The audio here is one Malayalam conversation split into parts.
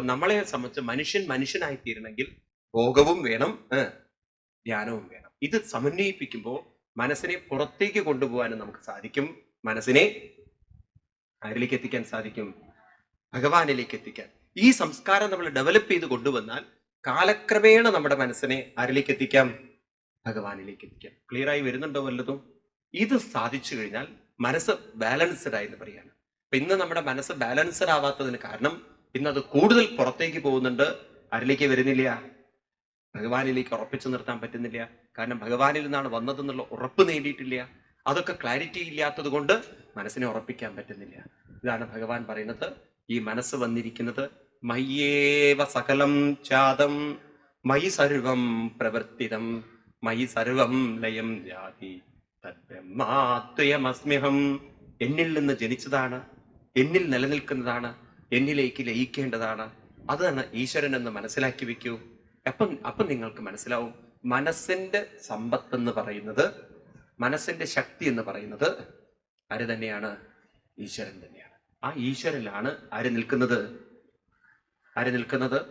അപ്പൊ നമ്മളെ സംബന്ധിച്ച് മനുഷ്യൻ മനുഷ്യനായി തീരണമെങ്കിൽ ഭോഗവും വേണം ധ്യാനവും വേണം. ഇത് സമന്വയിപ്പിക്കുമ്പോൾ മനസ്സിനെ പുറത്തേക്ക് കൊണ്ടുപോകാനും നമുക്ക് സാധിക്കും. മനസ്സിനെ ആരിലേക്ക് എത്തിക്കാൻ സാധിക്കും? ഭഗവാനിലേക്ക് എത്തിക്കാൻ ഈ സംസ്കാരം നമ്മൾ ഡെവലപ്പ് ചെയ്ത് കൊണ്ടുവന്നാൽ കാലക്രമേണ നമ്മുടെ മനസ്സിനെ ആരിലേക്ക് എത്തിക്കാം ഭഗവാനിലേക്ക് എത്തിക്കാം ക്ലിയർ ആയി വരുന്നുണ്ടോ വല്ലതും? ഇത് സാധിച്ചു കഴിഞ്ഞാൽ മനസ്സ് ബാലൻസ്ഡ് ആയി എന്ന് പറയാണ്. അപ്പൊ ഇന്ന് നമ്മുടെ മനസ്സ് ബാലൻസ്ഡ് ആവാത്തതിന് കാരണം ഇന്ന് അത് കൂടുതൽ പുറത്തേക്ക് പോകുന്നുണ്ട്. ആരിലേക്ക് വരുന്നില്ല. ഭഗവാനിലേക്ക് ഉറപ്പിച്ചു നിർത്താൻ പറ്റുന്നില്ല. കാരണം ഭഗവാനിൽ നിന്നാണ് വന്നതെന്നുള്ള ഉറപ്പ് നേടിയിട്ടില്ല. അതൊക്കെ ക്ലാരിറ്റി ഇല്ലാത്തത് കൊണ്ട് മനസ്സിനെ ഉറപ്പിക്കാൻ പറ്റുന്നില്ല. ഇതാണ് ഭഗവാൻ പറയുന്നത്. ഈ മനസ്സ് വന്നിരിക്കുന്നത് മയ്യേവ സകലം ചാതം മയി സർവം പ്രവർത്തിതം. മയി സർവം ലയം ജാതി തദ്ബ്രഹ്മാത്വയമസ്മ്യഹം എന്നിൽ നിന്ന് ജനിച്ചതാണ്. എന്നിൽ നിലനിൽക്കുന്നതാണ്. എന്നിലേക്ക് ലയിക്കേണ്ടതാണ്. അതാണ് ഈശ്വരൻ എന്ന് മനസ്സിലാക്കി വെക്കൂ. അപ്പം അപ്പം നിങ്ങൾക്ക് മനസ്സിലാവും. മനസ്സിന്റെ സമ്പത്ത് എന്ന് പറയുന്നത് മനസ്സിന്റെ ശക്തി എന്ന് പറയുന്നത് ആര് തന്നെയാണ്? ഈശ്വരൻ തന്നെയാണ്. ആ ഈശ്വരനിലാണ് ആര് നിൽക്കുന്നത്? ആര് നിൽക്കുന്നത്?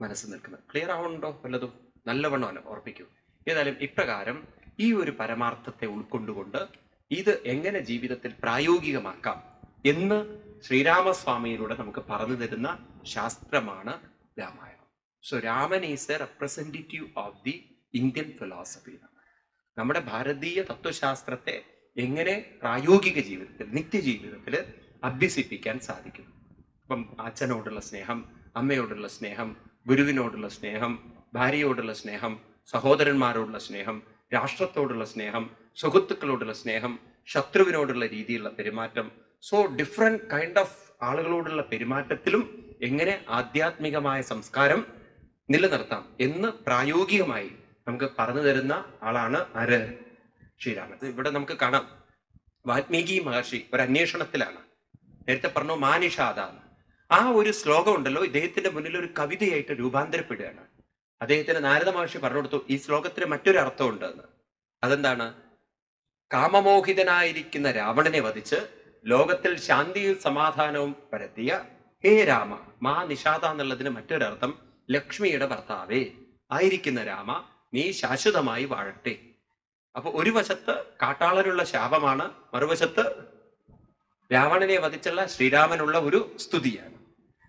മനസ്സ് നിൽക്കുന്നത്. ക്ലിയർ ആവുന്നുണ്ടോ വല്ലതും? നല്ലവണ്ണം ഓർപ്പിക്കൂ ഏതായാലും ഇപ്രകാരം ഈ ഒരു പരമാർത്ഥത്തെ ഉൾക്കൊണ്ടുകൊണ്ട് ഇത് എങ്ങനെ ജീവിതത്തിൽ പ്രായോഗികമാക്കാം എന്ന് ശ്രീരാമസ്വാമിയിലൂടെ നമുക്ക് പറഞ്ഞു തരുന്ന ശാസ്ത്രമാണ് Ramayanam. So Raman is a representative of the Indian philosophy നമ്മുടെ ഭാരതീയ തത്വശാസ്ത്രത്തെ എങ്ങനെ പ്രായോഗിക ജീവിതത്തിൽ നിത്യജീവിതത്തിൽ അഭ്യസിപ്പിക്കാൻ സാധിക്കും ഇപ്പം അച്ഛനോടുള്ള സ്നേഹം അമ്മയോടുള്ള സ്നേഹം ഗുരുവിനോടുള്ള സ്നേഹം ഭാര്യയോടുള്ള സ്നേഹം സഹോദരന്മാരോടുള്ള സ്നേഹം രാഷ്ട്രത്തോടുള്ള സ്നേഹം സുഹൃത്തുക്കളോടുള്ള സ്നേഹം ശത്രുവിനോടുള്ള രീതിയിലുള്ള പെരുമാറ്റം സോ ഡിഫറെന്റ് കൈൻഡ് ഓഫ് ആളുകളോടുള്ള പെരുമാറ്റത്തിലും എങ്ങനെ ആധ്യാത്മികമായ സംസ്കാരം നിലനിർത്താം എന്ന് പ്രായോഗികമായി നമുക്ക് പറഞ്ഞു തരുന്ന ആളാണ് ആര്? ശ്രീരാമൻ. ഇവിടെ നമുക്ക് കാണാം. വാത്മീകി മഹർഷി ഒരു അന്വേഷണത്തിലാണ്. നേരത്തെ പറഞ്ഞു മാനിഷാദ. ആ ഒരു ശ്ലോകം ഉണ്ടല്ലോ ഇദ്ദേഹത്തിന്റെ മുന്നിൽ ഒരു കവിതയായിട്ട് രൂപാന്തരപ്പെടുകയാണ്. അദ്ദേഹത്തിന് നാരദ മഹർഷി പറഞ്ഞു കൊടുത്തു ഈ ശ്ലോകത്തിന് മറ്റൊരു അർത്ഥമുണ്ടെന്ന് അതെന്താണ്? കാമമോഹിതനായിരിക്കുന്ന രാവണനെ വധിച്ച് ലോകത്തിൽ ശാന്തിയും സമാധാനവും പരത്തിയ ഹേ രാമ മാ നിഷാദ എന്നുള്ളതിന് മറ്റൊരർത്ഥം ലക്ഷ്മിയുടെ ഭർത്താവേ. ആയിരിക്കുന്ന രാമ നീ ശാശ്വതമായി വാഴട്ടെ. അപ്പൊ ഒരു വശത്ത് കാട്ടാളനുള്ള ശാപമാണ് മറുവശത്ത് രാവണനെ വധിച്ചുള്ള ശ്രീരാമനുള്ള ഒരു സ്തുതിയാണ്.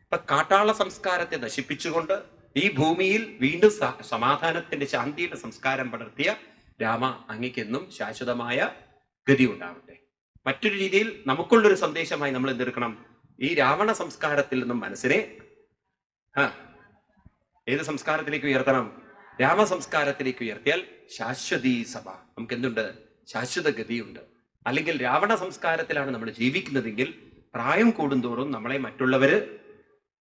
അപ്പൊ കാട്ടാള സംസ്കാരത്തെ നശിപ്പിച്ചുകൊണ്ട് ഈ ഭൂമിയിൽ വീണ്ടും സമാധാനത്തിന്റെ ശാന്തിയുടെ സംസ്കാരം പടർത്തിയ രാമ അങ്ങയ്ക്കെന്നും ശാശ്വതമായ ഗതി ഉണ്ടാവട്ടെ മറ്റൊരു രീതിയിൽ നമുക്കുള്ളൊരു സന്ദേശമായി നമ്മൾ എന്തെടുക്കണം ഈ രാവണ സംസ്കാരത്തിൽ നിന്നും മനസ്സിനെ ഏത് സംസ്കാരത്തിലേക്ക് ഉയർത്തണം? രാമ സംസ്കാരത്തിലേക്ക് ഉയർത്തിയാൽ ശാശ്വതീ സഭ. നമുക്ക് എന്തുണ്ട് ശാശ്വത ഗതിയുണ്ട് അല്ലെങ്കിൽ രാവണ സംസ്കാരത്തിലാണ് നമ്മൾ ജീവിക്കുന്നതെങ്കിൽ പ്രായം കൂടുന്തോറും നമ്മളെ മറ്റുള്ളവര്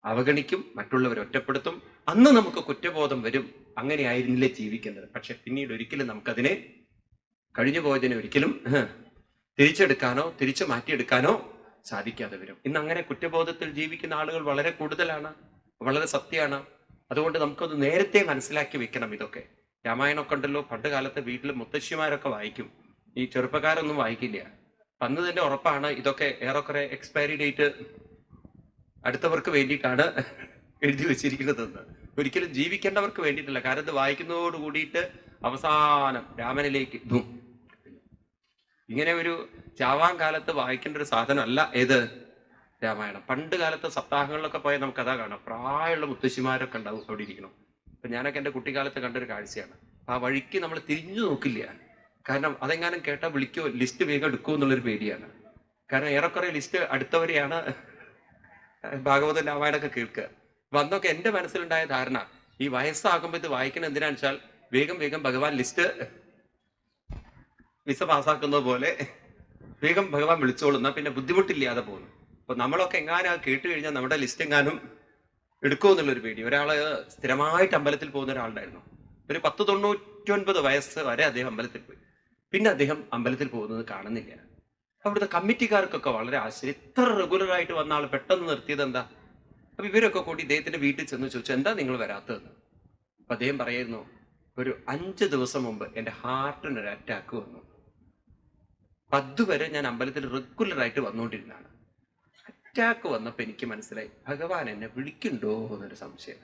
അവഗണിക്കും മറ്റുള്ളവർ ഒറ്റപ്പെടുത്തും. അന്ന് നമുക്ക് കുറ്റബോധം വരും. അങ്ങനെയായിരുന്നില്ലേ ജീവിക്കുന്നത് പക്ഷെ പിന്നീട് ഒരിക്കലും നമുക്കതിനെ കഴിഞ്ഞു പോയതിനെ ഒരിക്കലും തിരിച്ചെടുക്കാനോ തിരിച്ചു മാറ്റിയെടുക്കാനോ സാധിക്കാതെ വരും. ഇന്ന് അങ്ങനെ കുറ്റബോധത്തിൽ ജീവിക്കുന്ന ആളുകൾ വളരെ കൂടുതലാണ് വളരെ സത്യമാണ്. അതുകൊണ്ട് നമുക്കത് നേരത്തെ മനസ്സിലാക്കി വെക്കണം ഇതൊക്കെ. രാമായണമൊക്കെ ഉണ്ടല്ലോ പണ്ട് കാലത്ത് വീട്ടിൽ മുത്തശ്ശിമാരൊക്കെ വായിക്കും. ഈ ചെറുപ്പക്കാരൊന്നും വായിക്കില്ല. അന്ന് തന്നെ ഉറപ്പാണ് ഇതൊക്കെ ഏറെക്കുറെ എക്സ്പയറി ഡേറ്റ് അടുത്തവർക്ക് വേണ്ടിയിട്ടാണ് എഴുതി വെച്ചിരിക്കുന്നതെന്ന്. ഒരിക്കലും ജീവിക്കേണ്ടവർക്ക് വേണ്ടിയിട്ടില്ല. കാരണം ഇത് വായിക്കുന്നതോട് കൂടിയിട്ട് അവസാനം രാമനിലേക്ക് ഇങ്ങനെ ഒരു ചാവാൻ കാലത്ത് വായിക്കേണ്ട ഒരു സാധനമല്ല ഏത്? രാമായണം. പണ്ട് കാലത്ത് സപ്താഹങ്ങളിലൊക്കെ പോയാൽ നമുക്ക് അതാ കാണാം. പ്രായമുള്ള മുത്തശ്ശിമാരൊക്കെ ഉണ്ടാവും അവിടെ ഇരിക്കണം. അപ്പൊ ഞാനൊക്കെ എന്റെ കുട്ടിക്കാലത്ത് കണ്ടൊരു കാഴ്ചയാണ്. ആ വഴിക്ക് നമ്മൾ തിരിഞ്ഞു നോക്കില്ല. കാരണം അതെങ്ങാനും കേട്ടാൽ വിളിക്കോ ലിസ്റ്റ് വേഗം എടുക്കുമോ എന്നുള്ളൊരു പേടിയാണ്. കാരണം ഏറെക്കുറെ ലിസ്റ്റ് അടുത്തവരെയാണ് ഭാഗവത രാമായണമൊക്കെ കേൾക്കുക. അപ്പൊ അന്നൊക്കെ എന്റെ മനസ്സിലുണ്ടായ ധാരണ ഈ വയസ്സാകുമ്പോൾ ഇത് വായിക്കണം എന്തിനാണെന്ന് വെച്ചാൽ വേഗം വേഗം ഭഗവാൻ ലിസ്റ്റ് വിസ പാസ്സാക്കുന്നത് പോലെ വേഗം ഭഗവാൻ വിളിച്ചോളുന്ന പിന്നെ ബുദ്ധിമുട്ടില്ലാതെ പോകുന്നു. അപ്പൊ നമ്മളൊക്കെ എങ്ങാനും കേട്ടു കഴിഞ്ഞാൽ നമ്മുടെ ലിസ്റ്റ് എങ്ങാനും എടുക്കുമോ എന്നുള്ളൊരു പേടി. ഒരാൾ സ്ഥിരമായിട്ട് അമ്പലത്തിൽ പോകുന്ന ഒരാളുണ്ടായിരുന്നു. ഒരു പത്ത് തൊണ്ണൂറ്റൊൻപത് വയസ്സ് വരെ അദ്ദേഹം അമ്പലത്തിൽ പോയി. പിന്നെ അദ്ദേഹം അമ്പലത്തിൽ പോകുന്നത് കാണുന്നില്ല. അവിടുത്തെ കമ്മിറ്റിക്കാർക്കൊക്കെ വളരെ ആശ്ചര്യം. ഇത്ര റെഗുലറായിട്ട് വന്ന ആൾ പെട്ടെന്ന് നിർത്തിയത് എന്താ? അപ്പൊ ഇവരൊക്കെ കൂടി ഇദ്ദേഹത്തിന്റെ വീട്ടിൽ ചെന്ന് ചോദിച്ചു എന്താ നിങ്ങൾ വരാത്തതെന്ന്? അപ്പൊ അദ്ദേഹം പറയുന്നു ഒരു അഞ്ച് ദിവസം മുമ്പ് എന്റെ ഹാർട്ടിനൊരു അറ്റാക്ക് വന്നു. അതുവരെ ഞാൻ അമ്പലത്തിൽ റെഗുലർ ആയിട്ട് വന്നുകൊണ്ടിരുന്നതാണ്. അറ്റാക്ക് വന്നപ്പോൾ എനിക്ക് മനസ്സിലായി ഭഗവാൻ എന്നെ വിളിക്കുന്നുണ്ടോ എന്നൊരു സംശയം.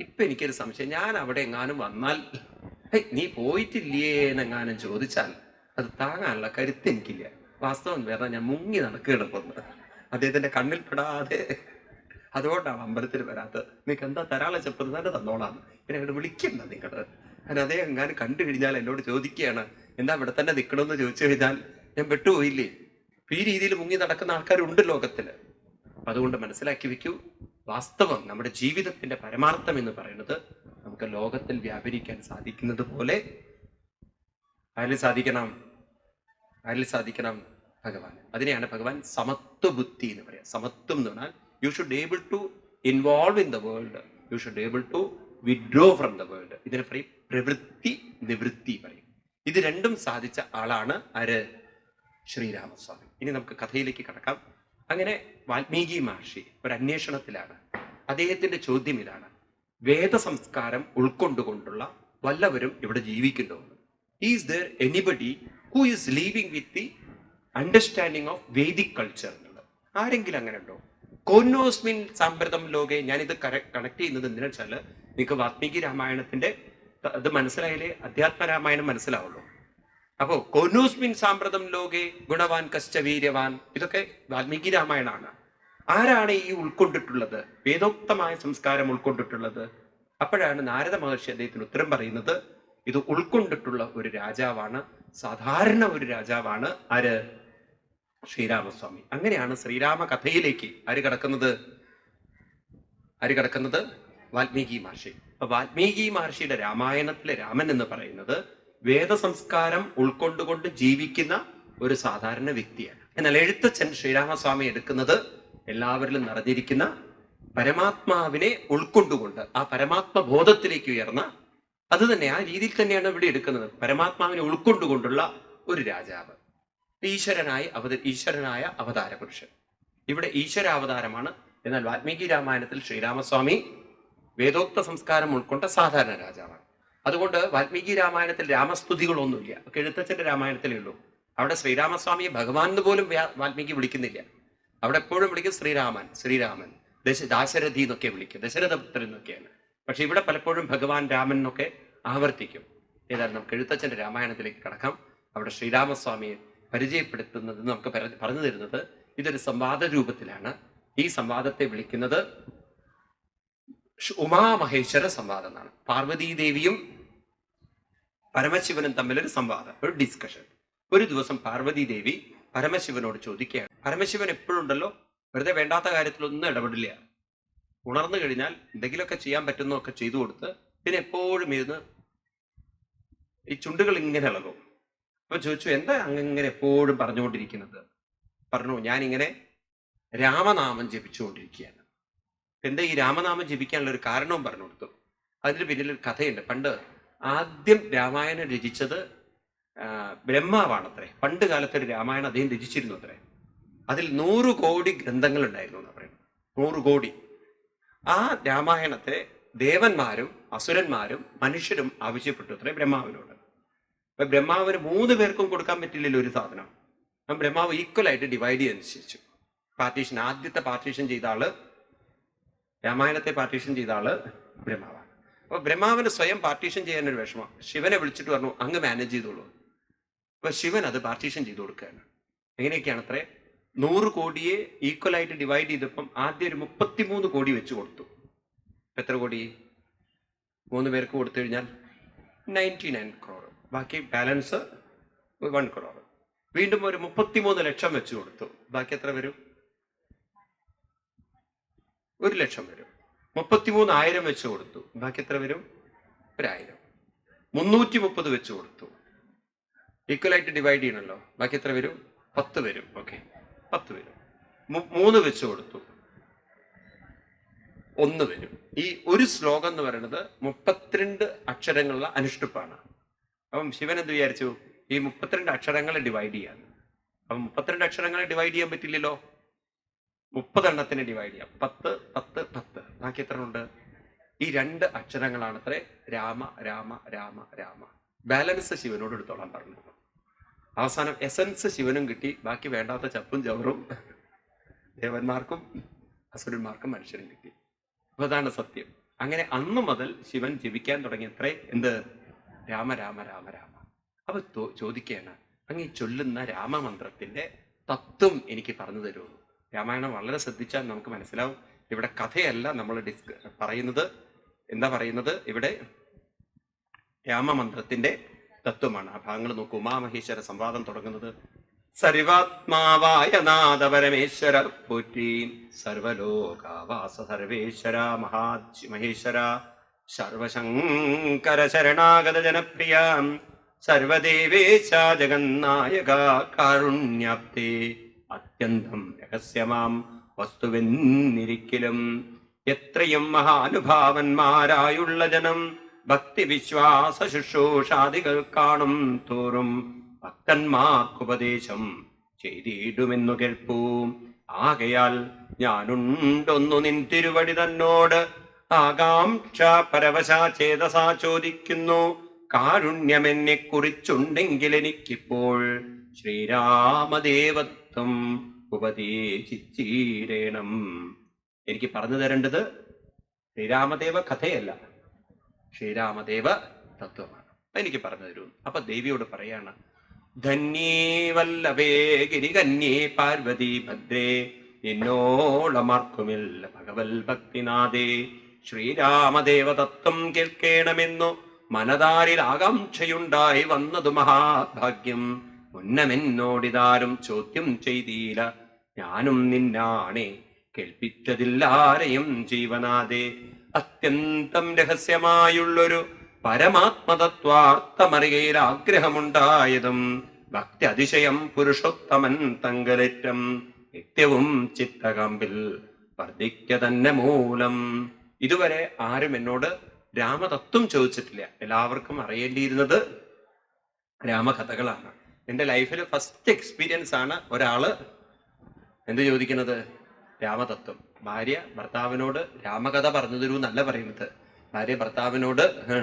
ഇപ്പം എനിക്കൊരു സംശയം. ഞാൻ അവിടെ എങ്ങാനും വന്നാൽ "ഹേയ്, നീ പോയിട്ടില്ലേ? എന്നെങ്ങാനും ചോദിച്ചാൽ അത് താങ്ങാനുള്ള കരുത്ത് എനിക്കില്ല. വാസ്തവം വേറെ ഞാൻ മുങ്ങി നടക്കുകയാണ് പോകുന്നത് അദ്ദേഹത്തിന്റെ കണ്ണിൽ പെടാതെ. അതുകൊണ്ടാണ് അമ്പലത്തിൽ വരാത്തത്. നിങ്ങൾക്ക് എന്താ തരാളെ ചെപ്പത് തന്നെ തന്നോളാം പിന്നെ അങ്ങോട്ട് വിളിക്കണ്ട നിങ്ങൾ ഞാൻ അദ്ദേഹം എങ്ങാനും കണ്ടു കഴിഞ്ഞാൽ എന്നോട് ചോദിക്കുകയാണ് എന്താ ഇവിടെ തന്നെ നിൽക്കണമെന്ന് ചോദിച്ചു കഴിഞ്ഞാൽ ഞാൻ പെട്ടുപോയില്ലേ ഈ രീതിയിൽ മുങ്ങി നടക്കുന്ന ആൾക്കാരുണ്ട് ലോകത്തിൽ അതുകൊണ്ട് മനസ്സിലാക്കി വെക്കൂ വാസ്തവം നമ്മുടെ ജീവിതത്തിന്റെ പരമാർത്ഥം എന്ന് പറയുന്നത് നമുക്ക് ലോകത്തിൽ വ്യാപരിക്കാൻ സാധിക്കുന്നത് പോലെ ആരിൽ സാധിക്കണം? ആരിൽ സാധിക്കണം? ഭഗവാൻ. അതിനെയാണ് ഭഗവാൻ സമത്വ ബുദ്ധി എന്ന് പറയാം സമത്വം എന്ന് പറഞ്ഞാൽ you should able to involve in the world you should able to withdraw from the world ഇതിനെ പറയും പ്രവൃത്തി നിവൃത്തി പറയും. ഇത് രണ്ടും സാധിച്ച ആളാണ് ആര്? ശ്രീരാമസ്വാമി. ഇനി നമുക്ക് കഥയിലേക്ക് കടക്കാം. അങ്ങനെ വാൽമീകി മഹർഷി ഒരു അന്വേഷണത്തിലാണ്. അദ്ദേഹത്തിന്റെ ചോദ്യം ഇതാണ്. വേദ സംസ്കാരം ഉൾക്കൊണ്ടുകൊണ്ടുള്ള വല്ലവരും ഇവിടെ ജീവിക്കുന്നുണ്ടോ? Is there anybody who is living with the understanding of Vedic culture എന്നുള്ളത്? ആരെങ്കിലും അങ്ങനെ ഉണ്ടോ? കോന്നോസ്മിൻ സാമ്പ്രതം ലോകെ ഞാനിത് കണക്ട് ചെയ്യുന്നത് എന്തിനാ വെച്ചാൽ നിങ്ങൾക്ക് വാൽമീകി രാമായണത്തിന്റെ ത- ഇത് മനസ്സിലായാലേ അധ്യാത്മരാമായണം മനസ്സിലാവുള്ളൂ. അപ്പോ കൊനൂസ്മിൻ സാമ്പ്രതം ലോകെ ഗുണവാൻ കശ്ച വീര്യവാൻ ഇതൊക്കെ വാൽമീകി രാമായണമാണ് ആരാണ് ഈ ഉൾക്കൊണ്ടിട്ടുള്ളത്? വേദോക്തമായ സംസ്കാരം ഉൾക്കൊണ്ടിട്ടുള്ളത്? അപ്പോഴാണ് നാരദ മഹർഷി അദ്ദേഹത്തിന് ഉത്തരം പറയുന്നത് ഇത് ഉൾക്കൊണ്ടിട്ടുള്ള ഒരു രാജാവാണ് സാധാരണ ഒരു രാജാവാണ് ആര്? ശ്രീരാമസ്വാമി. അങ്ങനെയാണ് ശ്രീരാമ കഥയിലേക്ക് ആര് കിടക്കുന്നത്? ആര് കിടക്കുന്നത്? വാൽമീകി മഹർഷി. അപ്പൊ വാൽമീകി മഹർഷിയുടെ രാമായണത്തിലെ രാമൻ എന്ന് പറയുന്നത് വേദസംസ്കാരം ഉൾക്കൊണ്ടുകൊണ്ട് ജീവിക്കുന്ന ഒരു സാധാരണ വ്യക്തിയാണ്. എന്നാൽ എഴുത്തച്ഛൻ ശ്രീരാമസ്വാമി എടുക്കുന്നത് എല്ലാവരിലും നിറഞ്ഞിരിക്കുന്ന പരമാത്മാവിനെ ഉൾക്കൊണ്ടുകൊണ്ട് ആ പരമാത്മ ബോധത്തിലേക്ക് ഉയർന്ന അത് തന്നെ ആ രീതിയിൽ തന്നെയാണ് ഇവിടെ എടുക്കുന്നത് പരമാത്മാവിനെ ഉൾക്കൊണ്ടുകൊണ്ടുള്ള ഒരു രാജാവ്. ഈശ്വരനായി അവത ഈശ്വരനായ അവതാര പുരുഷൻ ഇവിടെ ഈശ്വരാവതാരമാണ്. എന്നാൽ വാൽമീകി രാമായണത്തിൽ ശ്രീരാമസ്വാമി വേദോക്ത സംസ്കാരം ഉൾക്കൊണ്ട സാധാരണ രാജാവാണ്. അതുകൊണ്ട് വാൽമീകി രാമായണത്തിൽ രാമസ്തുതികളൊന്നുമില്ല. ഒക്കെ എഴുത്തച്ഛന്റെ രാമായണത്തിലേ ഉള്ളൂ. അവിടെ ശ്രീരാമസ്വാമിയെ ഭഗവാൻ എന്ന് പോലും വാൽമീകി വിളിക്കുന്നില്ല. അവിടെ എപ്പോഴും വിളിക്കും ശ്രീരാമൻ ശ്രീരാമൻ ദശ ദാശരഥി എന്നൊക്കെ വിളിക്കും. ദശരഥപുത്രൻ എന്നൊക്കെയാണ്. പക്ഷെ ഇവിടെ പലപ്പോഴും ഭഗവാൻ രാമൻ എന്നൊക്കെ ആവർത്തിക്കും. ഏതായാലും നമുക്ക് എഴുത്തച്ഛന്റെ രാമായണത്തിലേക്ക് കടക്കാം. അവിടെ ശ്രീരാമസ്വാമിയെ പരിചയപ്പെടുത്തുന്നത് നമുക്ക് പറഞ്ഞു തരുന്നത് ഇതൊരു സംവാദ രൂപത്തിലാണ്. ഈ സംവാദത്തെ വിളിക്കുന്നത് ഉമാമഹേശ്വര സംവാദം എന്നാണ്. പാർവതീദേവിയും പരമശിവനും തമ്മിലൊരു സംവാദം ഒരു ഡിസ്കഷൻ ഒരു ദിവസം പാർവതീദേവി പരമശിവനോട് ചോദിക്കുകയാണ്. പരമശിവൻ എപ്പോഴുണ്ടല്ലോ വെറുതെ വേണ്ടാത്ത കാര്യത്തിലൊന്നും ഇടപെടില്ല. ഉണർന്നു കഴിഞ്ഞാൽ എന്തെങ്കിലുമൊക്കെ ചെയ്യാൻ പറ്റുന്നതൊക്കെ ചെയ്തു കൊടുത്ത് പിന്നെ എപ്പോഴും ഇരുന്ന് ഈ ചുണ്ടുകൾ ഇങ്ങനെ ഇളകും. അപ്പൊ ചോദിച്ചു എന്താ അങ്ങനെ എപ്പോഴും പറഞ്ഞുകൊണ്ടിരിക്കുന്നത്? പറഞ്ഞു ഞാനിങ്ങനെ രാമനാമം ജപിച്ചുകൊണ്ടിരിക്കുകയാണ്. എന്താ ഈ രാമനാമം ജപിക്കാനുള്ള ഒരു കാരണവും പറഞ്ഞു കൊടുത്തു. അതിന് പിന്നിൽ ഒരു കഥയുണ്ട്. പണ്ട് ആദ്യം രാമായണം രചിച്ചത് ബ്രഹ്മാവാണത്രേ. പണ്ട് കാലത്ത് ഒരു രാമായണം അദ്ദേഹം രചിച്ചിരുന്നു അത്രേ അതിൽ നൂറ് കോടി ഗ്രന്ഥങ്ങൾ ഉണ്ടായിരുന്നു എന്ന് പറയുന്നത്. നൂറ് കോടി. ആ രാമായണത്തെ ദേവന്മാരും അസുരന്മാരും മനുഷ്യരും ആവശ്യപ്പെട്ടു അത്രേ ബ്രഹ്മാവിനോട്. അപ്പൊ ബ്രഹ്മാവിന് മൂന്ന് പേർക്കും കൊടുക്കാൻ പറ്റില്ലല്ലോ ഒരു സാധനം. ബ്രഹ്മാവ് ഈക്വൽ ആയിട്ട് ഡിവൈഡ് ചെയ്യാൻ നിശ്ചയിച്ചു പാർട്ടീഷൻ ആദ്യത്തെ പാർട്ടീഷൻ ചെയ്ത ആൾ രാമായണത്തെ പാർട്ടീഷൻ ചെയ്ത ആൾ ബ്രഹ്മാവാണ്. അപ്പൊ ബ്രഹ്മാവിന് സ്വയം പാർട്ടീഷൻ ചെയ്യാൻ ഒരു വിഷമം. ശിവനെ വിളിച്ചിട്ട് പറഞ്ഞു അങ്ങ് മാനേജ് ചെയ്തോളൂ. അപ്പൊ ശിവൻ അത് പാർട്ടീഷൻ ചെയ്ത് കൊടുക്കുകയാണ്. എങ്ങനെയൊക്കെയാണ് അത്രേ നൂറ് കോടിയെ ഈക്വലായിട്ട് ഡിവൈഡ് ചെയ്തപ്പം ആദ്യം ഒരു മുപ്പത്തിമൂന്ന് കോടി വെച്ച് കൊടുത്തു. എത്ര കോടി? മൂന്ന് പേർക്ക് കൊടുത്തു കഴിഞ്ഞാൽ നയന്റി നയൻ ക്രോർ ബാക്കി ബാലൻസ് വൺ ക്രോർ വീണ്ടും ഒരു മുപ്പത്തിമൂന്ന് ലക്ഷം വെച്ച് കൊടുത്തു. ബാക്കി എത്ര വരും? ഒരു ലക്ഷം വരും. മുപ്പത്തിമൂന്നായിരം വെച്ച് കൊടുത്തു. ബാക്കി എത്ര വരും? ഒരായിരം. മുന്നൂറ്റി മുപ്പത് വെച്ച് കൊടുത്തു. ഈക്വൽ ആയിട്ട് ഡിവൈഡ് ചെയ്യണമല്ലോ ബാക്കി എത്ര വരും? പത്ത് വരും. ഓക്കെ പത്ത് വരും. മൂന്ന് വെച്ച് കൊടുത്തു. ഒന്ന് വരും. ഈ ഒരു ശ്ലോകം എന്ന് പറയുന്നത് മുപ്പത്തിരണ്ട് അക്ഷരങ്ങളുള്ള അനുഷ്ടുപ്പാണ്. അപ്പം ശിവൻ എന്ത് വിചാരിച്ചു? ഈ മുപ്പത്തിരണ്ട് അക്ഷരങ്ങളെ ഡിവൈഡ് ചെയ്യാന്ന് അപ്പം മുപ്പത്തിരണ്ട് അക്ഷരങ്ങളെ ഡിവൈഡ് ചെയ്യാൻ പറ്റില്ലല്ലോ. മുപ്പതെണ്ണത്തിന് ഡിവൈഡ് ചെയ്യാം. പത്ത് പത്ത് പത്ത്. ബാക്കി എത്ര ഉണ്ട് ഈ രണ്ട് അക്ഷരങ്ങളാണ് അത്രേ രാമ രാമ രാമ രാമ. ബാലൻസ് ശിവനോട് എടുത്തോളാൻ പറഞ്ഞു. അവസാനം എസൻസ് ശിവനും കിട്ടി. ബാക്കി വേണ്ടാത്ത ചപ്പും ചവറും ദേവന്മാർക്കും അസുരന്മാർക്കും മനുഷ്യരും കിട്ടി. അപ്പൊ അതാണ് സത്യം. അങ്ങനെ അന്നു മുതൽ ശിവൻ ജപിക്കാൻ തുടങ്ങിയത്രേ എന്ത്? രാമ രാമ രാമ രാമ. അപ്പൊ ചോദിക്കുകയാണ് അങ്ങ് ചൊല്ലുന്ന രാമമന്ത്രത്തിന്റെ തത്വം എനിക്ക് പറഞ്ഞു തരുമോ? രാമായണം വളരെ ശ്രദ്ധിച്ചാൽ നമുക്ക് മനസ്സിലാവും. ഇവിടെ കഥയല്ല നമ്മൾ ഡിസ്ക പറയുന്നത്. എന്താ പറയുന്നത്? ഇവിടെ രാമമന്ത്രത്തിന്റെ തത്വമാണ്. ആ ഭാഗങ്ങൾ നോക്കൂ. ഉമാമഹേശ്വര സംവാദം തുടങ്ങുന്നത്. സർവാത്മാവായ നാഥ പരമേശ്വര പോറ്റി. സർവലോകാവാസ സർവേശ്വര മഹാ മഹേശ്വര സർവശങ്കര ശരണാഗത ജനപ്രിയ സർവദേവേശ ജഗന്നായക കാരുണ്യാപ്തേ. അത്യന്തം രഹസ്യമാം വസ്തുവെന്നിരിക്കലും. എത്രയും മഹാനുഭാവന്മാരായുള്ള ജനം ഭക്തി വിശ്വാസ ശുശ്രൂഷാദികൾ കാണും തോറും ഭക്തന്മാർക്കുപദേശം ചെയ്തിടുമെന്നു കേൾപ്പൂ. ആകയാൽ ഞാനുണ്ടൊന്നു നിൻ തിരുവടി തന്നോട് ആകാംക്ഷ പരവശാ ചേതസാ ചോദിക്കുന്നു. കാരുണ്യമെന്നെ കുറിച്ചുണ്ടെങ്കിൽ എനിക്കിപ്പോൾ ശ്രീരാമദേവത്വം ഉപദേശിച്ചീരേണം എനിക്ക് പറഞ്ഞു തരേണ്ടത് ശ്രീരാമദേവ കഥയല്ല. ശ്രീരാമദേവ തത്വമാണ്. എനിക്ക് പറഞ്ഞു തരൂ. അപ്പൊ ദേവിയോട് പറയാണ് ധന്യേ വല്ലഭേ ഗിരികന്യേ പാർവതി ഭദ്രേ എന്നോളമാർക്കുമില്ല ഭഗവൽ ഭക്തിനാഥേ. ശ്രീരാമദേവ തത്വം കേൾക്കേണമെന്നു മനതാരിൽ ആകാംക്ഷയുണ്ടായി വന്നതു മഹാഭാഗ്യം. മുന്നമെന്നോടിതാരും ചോദ്യം ചെയ്തീല. ഞാനും നിന്നാണേ. കേൾപ്പിച്ചതില്ലാരെയും ജീവനാദേ അത്യന്തം രഹസ്യമായുള്ളൊരു പരമാത്മതത്വാർത്ഥമറിയയിൽ ആഗ്രഹമുണ്ടായതും ഭക്തി അതിശയം പുരുഷോത്തമൻ തങ്കലേറ്റം നിത്യവും ചിത്തകമ്പിൽ വർദ്ധിക്ക തന്നെ മൂലം. ഇതുവരെ ആരും എന്നോട് രാമതത്വം ചോദിച്ചിട്ടില്ല. എല്ലാവർക്കും അറിയേണ്ടിയിരുന്നത് രാമകഥകളാണ്. എന്റെ ലൈഫിൽ ഫസ്റ്റ് എക്സ്പീരിയൻസ് ആണ് ഒരാൾ എന്ത് ചോദിക്കുന്നത് രാമതത്വം. ഭാര്യ ഭർത്താവിനോട് രാമകഥ പറഞ്ഞു തരൂ എന്നല്ല പറയുന്നത്. ഭാര്യ ഭർത്താവിനോട് "ഹ്,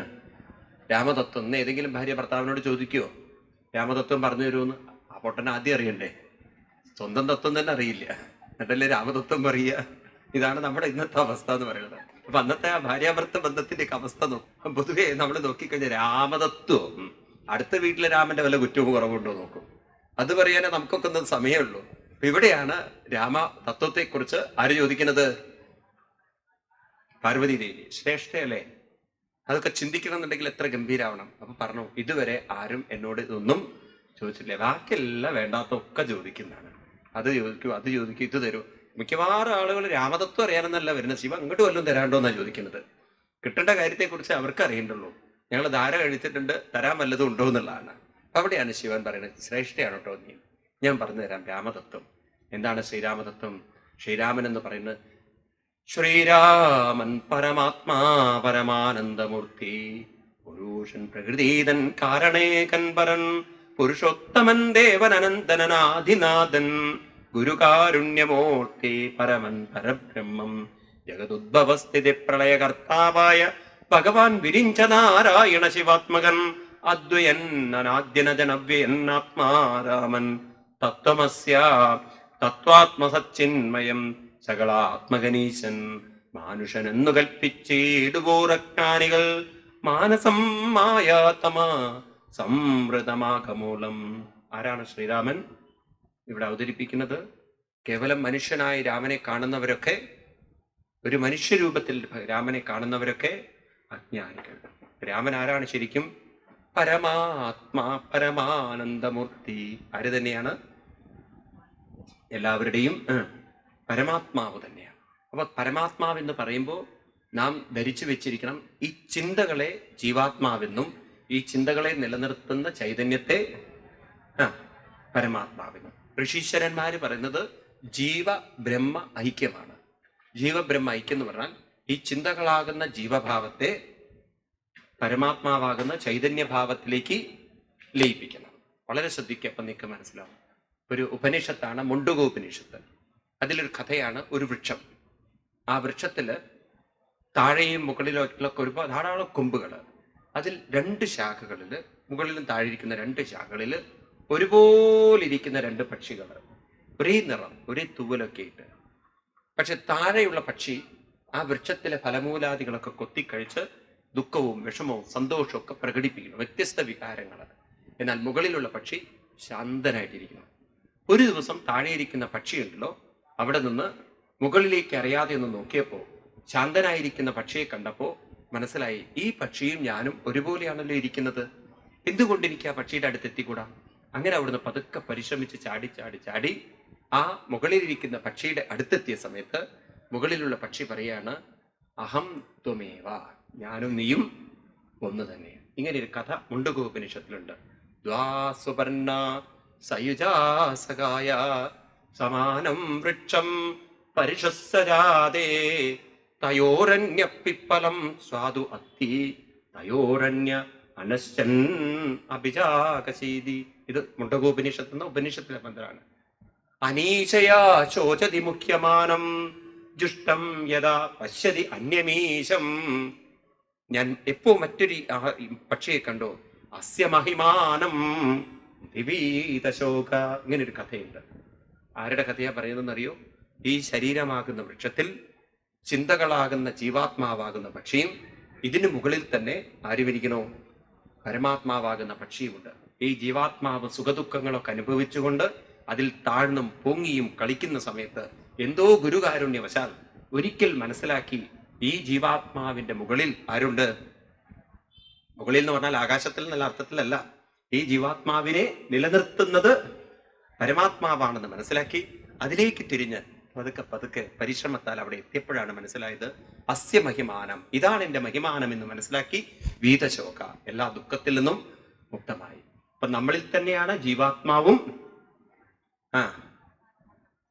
രാമതത്വം. എന്ന് ഏതെങ്കിലും ഭാര്യ ഭർത്താവിനോട് ചോദിക്കുവോ രാമതത്വം പറഞ്ഞു തരുമെന്ന് ആ പൊട്ടൻ ആദ്യം അറിയണ്ടേ? സ്വന്തം തത്വം തന്നെ അറിയില്ല. എന്നിട്ടല്ലേ രാമതത്വം പറയുക? ഇതാണ് നമ്മുടെ ഇന്നത്തെ അവസ്ഥ എന്ന് പറയുന്നത്. അപ്പൊ അന്നത്തെ ആ ഭാര്യാഭർത്ത ബന്ധത്തിന്റെ അവസ്ഥ നോക്കും പൊതുവെ നമ്മൾ നോക്കിക്കഴിഞ്ഞാൽ രാമതത്വം. അടുത്ത വീട്ടിലെ രാമന്റെ വല്ല കുറ്റവും കുറവുണ്ടോ നോക്കും. അത് പറയാനേ നമുക്കൊക്കെ ഒന്നും സമയമുള്ളൂ. ഇവിടെയാണ് രാമ തത്വത്തെക്കുറിച്ച് ആര് ചോദിക്കുന്നത്? പാർവതി ദേവി ശ്രേഷ്ഠയല്ലേ? അതൊക്കെ ചിന്തിക്കണം എന്നുണ്ടെങ്കിൽ എത്ര ഗംഭീരാവണം. അപ്പൊ പറഞ്ഞു ഇതുവരെ ആരും എന്നോട് ഇതൊന്നും ചോദിച്ചിട്ടില്ല. ബാക്കിയെല്ലാം വേണ്ടാത്തൊക്കെ ചോദിക്കുന്നതാണ്. അത് ചോദിക്കൂ അത് ചോദിക്കൂ ഇത് തരൂ. മിക്കവാറും ആളുകൾ രാമതത്വം അറിയാനെന്നല്ല വരുന്നത്. ശിവ അങ്ങോട്ട് വല്ലതും തരാണ്ടോ എന്നാണ് ചോദിക്കുന്നത്. കിട്ടേണ്ട കാര്യത്തെക്കുറിച്ച് അവർക്ക് അറിയണ്ടുള്ളൂ. ഞങ്ങൾ ധാര കഴിച്ചിട്ടുണ്ട് തരാൻ വല്ലതും ഉണ്ടോ എന്നുള്ളതാണ്. അവിടെയാണ് ശിവൻ പറയുന്നത്. ശ്രേഷ്ഠയാണ് കേട്ടോ നീ. ഞാൻ പറഞ്ഞുതരാം രാമതത്വം. എന്താണ് ശ്രീരാമതത്വം? ശ്രീരാമൻ എന്ന് പറയുന്നത് ശ്രീരാമൻ പരമാത്മാ പരമാനന്ദമൂർത്തി. പുരുഷൻ പ്രകൃതീതൻ കാരണേകൻ പരൻ. പുരുഷോത്തമൻ ദേവൻ അനന്തനാധിനാഥൻ ഗുരുകാരുണ്യമൂർത്തി പരമൻ പരബ്രഹ്മം. ജഗതുദ്ഭവസ്ഥിതി പ്രളയകർത്താവായ ഭഗവാൻ വിരിഞ്ച നാരായണ ശിവാത്മകൻ. അദ്വയൻ അനാദ്യനജനവ്യൻ ആത്മാരാമൻ. തത്വമസ്യ തത്വാത്മസച്ചിന്മയം സകളാത്മകനീശൻ മാനുഷനെന്നു കൽപ്പിച്ചിടുവോറജ്ഞാനികൾ മാനസം മായാതമ സംവൃതമാകമൂലം ആരാണ് ശ്രീരാമൻ? ഇവിടെ അവതരിപ്പിക്കുന്നത് കേവലം മനുഷ്യനായി രാമനെ കാണുന്നവരൊക്കെ ഒരു മനുഷ്യരൂപത്തിൽ രാമനെ കാണുന്നവരൊക്കെ അജ്ഞാനികൾ. രാമൻ ആരാണ് ശരിക്കും? പരമാത്മാ പരമാനന്ദമൂർത്തി. ആര് തന്നെയാണ്? എല്ലാവരുടെയും പരമാത്മാവ് തന്നെയാണ്. അപ്പോൾ പരമാത്മാവ് എന്ന് പറയുമ്പോൾ നാം ധരിച്ചു വെച്ചിരിക്കണം ഈ ചിന്തകളെ ജീവാത്മാവെന്നും ഈ ചിന്തകളെ നിലനിർത്തുന്ന ചൈതന്യത്തെ പരമാത്മാവെന്നും. ഋഷീശ്വരന്മാര് പറയുന്നത് ജീവ ബ്രഹ്മ ഐക്യമാണ്. ജീവബ്രഹ്മ ഐക്യം എന്ന് പറഞ്ഞാൽ ഈ ചിന്തകളാകുന്ന ജീവഭാവത്തെ പരമാത്മാവാകുന്ന ചൈതന്യഭാവത്തിലേക്ക് ലയിപ്പിക്കണം. വളരെ ശ്രദ്ധിക്കുക അപ്പം നിങ്ങൾക്ക് മനസ്സിലാവും. ഒരു ഉപനിഷത്താണ് മുണ്ടുക ഉപനിഷത്ത് അതിലൊരു കഥയാണ് ഒരു വൃക്ഷം. ആ വൃക്ഷത്തിൽ താഴെയും മുകളിലൊക്കെ ഒരുപാട് ധാരാളം കൊമ്പുകൾ അതിൽ രണ്ട് ശാഖകളിൽ മുകളിലും താഴെ ഇരിക്കുന്ന രണ്ട് ശാഖകളിൽ ഒരുപോലെ ഇരിക്കുന്ന രണ്ട് പക്ഷികൾ ഒരേ നിറം ഒരേ തൂവലൊക്കെ ഇട്ട്. പക്ഷെ താഴെയുള്ള പക്ഷി ആ വൃക്ഷത്തിലെ ഫലമൂലാദികളൊക്കെ കൊത്തിക്കഴിച്ച് ദുഃഖവും വിഷമവും സന്തോഷവും ഒക്കെ പ്രകടിപ്പിക്കുന്നു. വ്യത്യസ്ത വികാരങ്ങൾ എന്നാൽ മുകളിലുള്ള പക്ഷി ശാന്തനായിട്ടിരിക്കുന്നു. ഒരു ദിവസം താഴെയിരിക്കുന്ന പക്ഷിയുണ്ടല്ലോ അവിടെ നിന്ന് മുകളിലേക്ക് അറിയാതെ ഒന്ന് നോക്കിയപ്പോൾ ശാന്തനായിരിക്കുന്ന പക്ഷിയെ കണ്ടപ്പോൾ മനസ്സിലായി ഈ പക്ഷിയും ഞാനും ഒരുപോലെയാണല്ലോ ഇരിക്കുന്നത്. എന്തുകൊണ്ട് എനിക്ക് ആ പക്ഷിയുടെ അടുത്ത് എത്തിക്കൂടാ? അങ്ങനെ അവിടുന്ന് പതുക്കെ പരിശ്രമിച്ച് ചാടി ചാടി ചാടി ആ മുകളിലിരിക്കുന്ന പക്ഷിയുടെ അടുത്തെത്തിയ സമയത്ത് മുകളിലുള്ള പക്ഷി പറയാണ് അഹം ത്വമേവ ഞാനും നീയും ഒന്ന് തന്നെ ഇങ്ങനെ ഒരു കഥ മുണ്ടുകോപനിഷത്തിലുണ്ട്. ദ്വാസുപർണ സയുജാസകായ സമാനം വൃക്ഷം പരിഷസ്സജാതേ തയോരന്യപ്പിപ്പലം സ്വാദു അത്തി തയോരന്യ അനശ്ചൻ അഭിജാകശീതി ഇത് മുണ്ടകോപനിഷത്ത് എന്ന ഉപനിഷത്തിലെ മന്ത്രമാണ്. അനീശയാ ശോചതി മുഖ്യമാനം. ജുഷ്ടം യഥാ പശ്യതി അന്യമീശം. ഞാൻ എപ്പോ മറ്റൊരു പക്ഷിയെ കണ്ടോ? അസ്യ മഹിമാനം വിവീതശോക ഇങ്ങനെ ഒരു കഥയുണ്ട്. ആരുടെ കഥയാ പറയുന്നതെന്നറിയോ? ഈ ശരീരമാകുന്ന വൃക്ഷത്തിൽ ചിന്തകളാകുന്ന ജീവാത്മാവാകുന്ന പക്ഷിയും ഇതിനു മുകളിൽ തന്നെ ആരുമിരിക്കണോ പരമാത്മാവാകുന്ന പക്ഷിയുമുണ്ട്. ഈ ജീവാത്മാവ് സുഖദുഃഖങ്ങളൊക്കെ അനുഭവിച്ചുകൊണ്ട് അതിൽ താഴ്ന്നും പൊങ്ങിയും കളിക്കുന്ന സമയത്ത് എന്തോ ഗുരുകാരുണ്യവശാൽ ഒരിക്കൽ മനസ്സിലാക്കി ഈ ജീവാത്മാവിന്റെ മുകളിൽ ആരുണ്ട്? മുകളിൽ എന്ന് പറഞ്ഞാൽ ആകാശത്തിൽ എന്നുള്ള അർത്ഥത്തിലല്ല. ഈ ജീവാത്മാവിനെ നിലനിർത്തുന്നത് പരമാത്മാവാണെന്ന് മനസ്സിലാക്കി അതിലേക്ക് തിരിഞ്ഞ് പതുക്കെ പതുക്കെ പരിശ്രമത്താൽ അവിടെ എത്തിയപ്പോഴാണ് മനസ്സിലായത് അസ്യ മഹിമാനം ഇതാണ് എന്റെ മഹിമാനം എന്ന് മനസ്സിലാക്കി വീതശോക എല്ലാ ദുഃഖത്തിൽ നിന്നും മുക്തമായി. അപ്പൊ നമ്മളിൽ തന്നെയാണ് ജീവാത്മാവും. ആ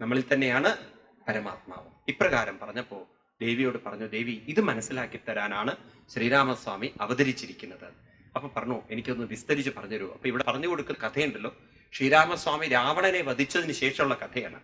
നമ്മളിൽ തന്നെയാണ് പരമാത്മാവും. ഇപ്രകാരം പറഞ്ഞപ്പോ ദേവിയോട് പറഞ്ഞു ദേവി ഇത് മനസ്സിലാക്കി തരാനാണ് ശ്രീരാമസ്വാമി അവതരിച്ചിരിക്കുന്നത്. അപ്പൊ പറഞ്ഞു എനിക്കൊന്ന് വിസ്തരിച്ച് പറഞ്ഞുതരൂ അപ്പൊ ഇവിടെ പറഞ്ഞു കൊടുക്കുന്ന കഥയുണ്ടല്ലോ. ശ്രീരാമസ്വാമി രാവണനെ വധിച്ചതിന് ശേഷമുള്ള കഥയാണ്.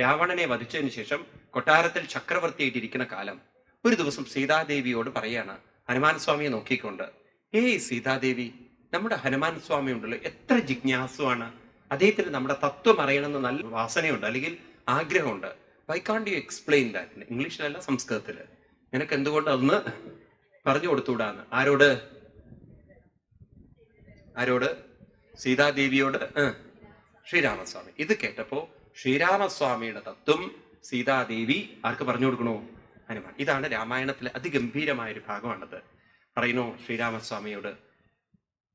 രാവണനെ വധിച്ചതിന് ശേഷം കൊട്ടാരത്തിൽ ചക്രവർത്തിയായിട്ടിരിക്കുന്ന കാലം. ഒരു ദിവസം സീതാദേവിയോട് പറയാണ് ഹനുമാൻ സ്വാമിയെ നോക്കിക്കൊണ്ട് ഏയ് സീതാദേവി നമ്മുടെ ഹനുമാൻ സ്വാമി ഉണ്ടല്ലോ എത്ര ജിജ്ഞാസുവാണ്. അദ്ദേഹത്തിന് നമ്മുടെ തത്വം അറിയണമെന്ന് നല്ല വാസനയുണ്ട് അല്ലെങ്കിൽ ആഗ്രഹമുണ്ട്. വൈ കാണ്ട് യു എക്സ്പ്ലെയിൻ ദാറ്റ് ഇംഗ്ലീഷിലല്ല സംസ്കൃതത്തിൽ. നിനക്ക് എന്തുകൊണ്ട് അതൊന്ന് പറഞ്ഞു കൊടുത്തുകൂടാന്ന് ആരോട്? ആരോട്? സീതാദേവിയോട്? ശ്രീരാമസ്വാമി. ഇത് കേട്ടപ്പോ ശ്രീരാമസ്വാമിയുടെ തത്വം സീതാദേവി ആർക്ക് പറഞ്ഞു കൊടുക്കണോ? ഹനുമാൻ. ഇതാണ് രാമായണത്തിലെ അതിഗംഭീരമായ ഒരു ഭാഗമാണത്. പറയുന്നു ശ്രീരാമസ്വാമിയോട്.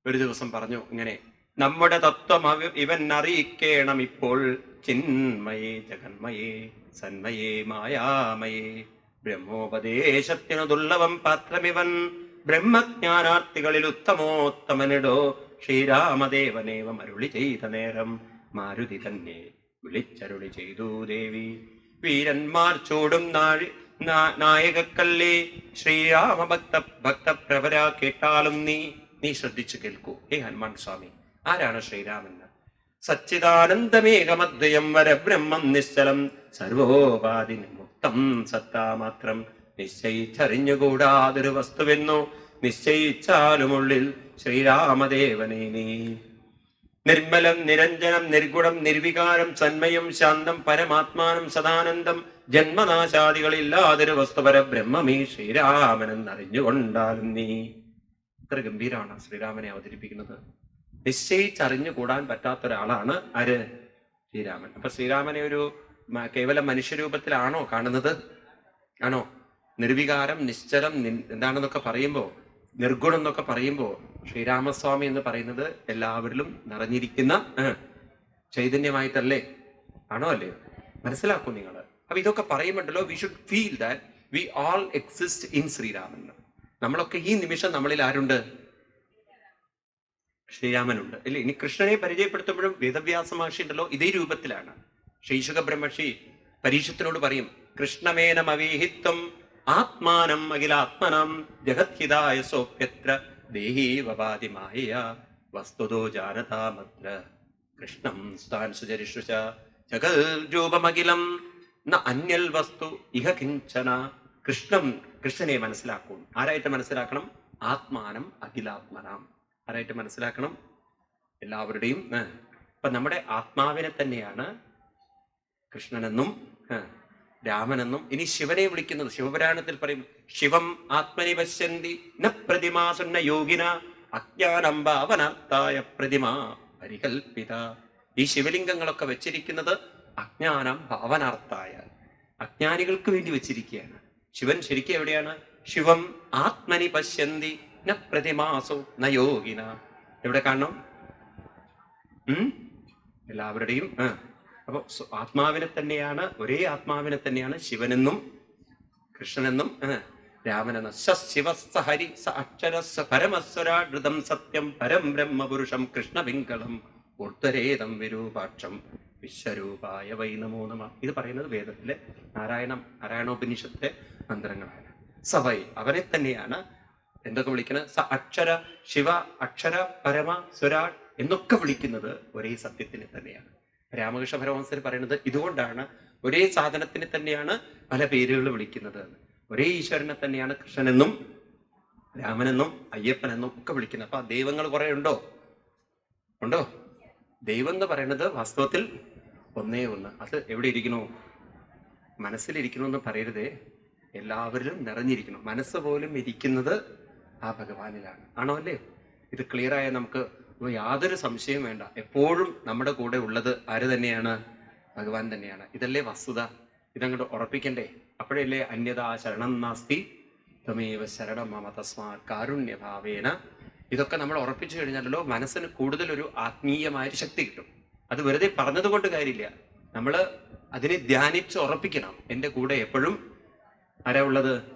ഒരു ദിവസം പറഞ്ഞു ഇങ്ങനെ നമ്മുടെ തത്വം ഇവൻ അറിയിക്കേണം ഇപ്പോൾ. ചിന്മയേ ജഗന്മയേ സന്മയേ മായാമയേ. ബ്രഹ്മോപദേശത്തിനുള്ളവം പാത്രമിവൻ. ബ്രഹ്മജ്ഞാനാർത്ഥികളിൽ ഉത്തമോത്തമനിടോ. ശ്രീരാമദേവനേവം അരുളി ചെയ്ത നേരം മാരുതി തന്നെ വിളിച്ചരുളി ചെയ്തു ദേവി. വീരന്മാർ ചൂടും നാഴി നായകക്കല്ലേ? ശ്രീരാമ ഭക്ത ഭക്തപ്രവര കേട്ടാലും നീ നീ ശ്രദ്ധിച്ചു കേൾക്കൂ. ഹേ ഹനുമാൻ സ്വാമി ആരാണ് ശ്രീരാമൻ സച്ചിദാനന്ദമേകമദ്വയം വരബ്രഹ്മം നിശ്ചലം സർവോപാധി മുക്തം സത്താമാത്രം നിശ്ചയിച്ചറിഞ്ഞുകൂടാതൊരു വസ്തുവെന്നോ നിശ്ചയിച്ചാലുമുള്ളിൽ ശ്രീരാമദേവനെ നീ. നിർമ്മലം നിരഞ്ജനം നിർഗുണം നിർവികാരം സന്മയം ശാന്തം പരമാത്മാനം സദാനന്ദം ജന്മനാശാദികളില്ലാതൊരു വസ്തുപര ബ്രഹ്മമീ ശ്രീരാമനെന്ന് അറിഞ്ഞുകൊണ്ടാലും നീ. ഇത്ര ഗംഭീരമാണ് ശ്രീരാമനെ അവതരിപ്പിക്കുന്നത്. നിശ്ചയിച്ചറിഞ്ഞു കൂടാൻ പറ്റാത്ത ഒരാളാണ് ആര്? ശ്രീരാമൻ. അപ്പൊ ശ്രീരാമനെ ഒരു കേവലം മനുഷ്യരൂപത്തിലാണോ കാണുന്നത്? ആണോ? നിർവികാരം നിശ്ചലം എന്താണെന്നൊക്കെ പറയുമ്പോ നിർഗുണം എന്നൊക്കെ പറയുമ്പോൾ ശ്രീരാമസ്വാമി എന്ന് പറയുന്നത് എല്ലാവരിലും നിറഞ്ഞിരിക്കുന്ന ചൈതന്യമായിട്ടല്ലേ? ആണോ അല്ലേ? മനസ്സിലാക്കും നിങ്ങൾ അപ്പൊ ഇതൊക്കെ പറയുമ്പോണ്ടല്ലോ we should feel that we all exist in Sriraman. നമ്മളൊക്കെ ഈ നിമിഷം നമ്മളിൽ ആരുണ്ട്? ശ്രീരാമനുണ്ട്. അല്ലേ ഇനി കൃഷ്ണനെ പരിചയപ്പെടുത്തുമ്പോഴും വേദവ്യാസ മഹർഷി ഉണ്ടല്ലോ ഇതേ രൂപത്തിലാണ്. ശ്രീശുഖ ബ്രഹ്മർഷി പരീക്ഷത്തിനോട് പറയും കൃഷ്ണമേനമവീഹിത്വം ആത്മാനം അഖിലാത്മനം ജഗത്ഹിതായ സോപ്യത്ര ദേഹീവപാതി മായ വസ്തുതോ ജാനതാമത്ര കൃഷ്ണം സ്ഥാൻ സുചരിഷുച ജഗൽരൂപമഖിലം ന അന്യൽ വസ്തു ഇഹ കിഞ്ചന. കൃഷ്ണം കൃഷ്ണനെ മനസ്സിലാക്കും. ആരായിട്ട് മനസ്സിലാക്കണം? ആത്മാനം അഖിലാത്മനാം. ആരായിട്ട് മനസ്സിലാക്കണം? എല്ലാവരുടെയും ഇപ്പൊ നമ്മുടെ ആത്മാവിനെ തന്നെയാണ് കൃഷ്ണനെന്നും രാമനെന്നും ഇനി ശിവനെ വിളിക്കുന്നത് ശിവപുരാണത്തിൽ പറയും ശിവം ആത്മനി പശ്യന്തി ന പ്രതിമാസുന്ന യോഗിന അജ്ഞാനം ഭാവനാർത്ഥായ പ്രതിമ പരികൽപ്പിത ഈ ശിവലിംഗങ്ങളൊക്കെ വെച്ചിരിക്കുന്നത് അജ്ഞാനം ഭാവനാർത്ഥായ അജ്ഞാനികൾക്ക് വേണ്ടി വെച്ചിരിക്കുകയാണ്. ശിവൻ ശരിക്കും എവിടെയാണ്? ശിവം ആത്മനി പശ്യന്തി ന പ്രതിമാസോ ന യോഗിന. എവിടെ കാണണം? എല്ലാവരുടെയും ആ അപ്പൊ ആത്മാവിനെ തന്നെയാണ് ഒരേ ആത്മാവിനെ തന്നെയാണ് ശിവനെന്നും കൃഷ്ണനെന്നും രാമനെന്ന രാമനെന്നും. സ ശിവ സ ഹരി സ അക്ഷര പരമസ്വരാടൃതം സത്യം പരം ബ്രഹ്മപുരുഷം കൃഷ്ണവിങ്കളം ഉത്തരേതം വിരൂപാക്ഷം വിശ്വരൂപായ വൈ നമോ നമ. ഇത് പറയുന്നത് വേദത്തിലെ നാരായണ നാരായണോപനിഷത്തെ മന്ത്രങ്ങളാണ്. സവൈ അവനെ തന്നെയാണ് എന്തൊക്കെ വിളിക്കുന്നത്? സ അക്ഷര ശിവ അക്ഷര പരമ സ്വരാട് എന്നൊക്കെ വിളിക്കുന്നത് ഒരേ സത്യത്തിനെ തന്നെയാണ്. രാമകൃഷ്ണ പരമഹംസർ പറയുന്നത് ഇതുകൊണ്ടാണ്. ഒരേ സാധനത്തിന് തന്നെയാണ് പല പേരുകൾ വിളിക്കുന്നത്. ഒരേ ഈശ്വരനെ തന്നെയാണ് കൃഷ്ണനെന്നും രാമനെന്നും അയ്യപ്പനെന്നും ഒക്കെ വിളിക്കുന്നത്. അപ്പൊ ദൈവങ്ങൾ കുറെ ഉണ്ടോ? ഉണ്ടോ? ദൈവം എന്ന് പറയുന്നത് വാസ്തവത്തിൽ ഒന്നേ ഒന്ന്. അത് എവിടെ ഇരിക്കണു മനസ്സിലിരിക്കണു എന്ന് പറയരുതേ. എല്ലാവരിലും നിറഞ്ഞിരിക്കണം മനസ്സ് പോലും ഇരിക്കുന്നത് ആ ഭഗവാനിലാണ്. ആണോ അല്ലേ ഇത് ക്ലിയർ ആയ നമുക്ക് യാതൊരു സംശയവും വേണ്ട. എപ്പോഴും നമ്മുടെ കൂടെ ഉള്ളത് ആര് തന്നെയാണ്? ഭഗവാൻ തന്നെയാണ്. ഇതല്ലേ വസ്തുത. ഇതങ്ങോട്ട് ഉറപ്പിക്കണ്ടേ? അപ്പോഴല്ലേ അന്യതാ ശരണം നാസ്തി. തമേവ ശരണം മമ തസ്മാ കാരുണ്യഭാവേന. ഇതൊക്കെ നമ്മൾ ഉറപ്പിച്ചു കഴിഞ്ഞാലല്ലോ മനസ്സിന് കൂടുതലൊരു ആത്മീയമായ ശക്തി കിട്ടും. അത് വെറുതെ പറഞ്ഞതുകൊണ്ട് കാര്യമില്ല. നമ്മൾ അതിനെ ധ്യാനിച്ച് ഉറപ്പിക്കണം. എന്റെ കൂടെ എപ്പോഴും ആരാ ഉള്ളത്?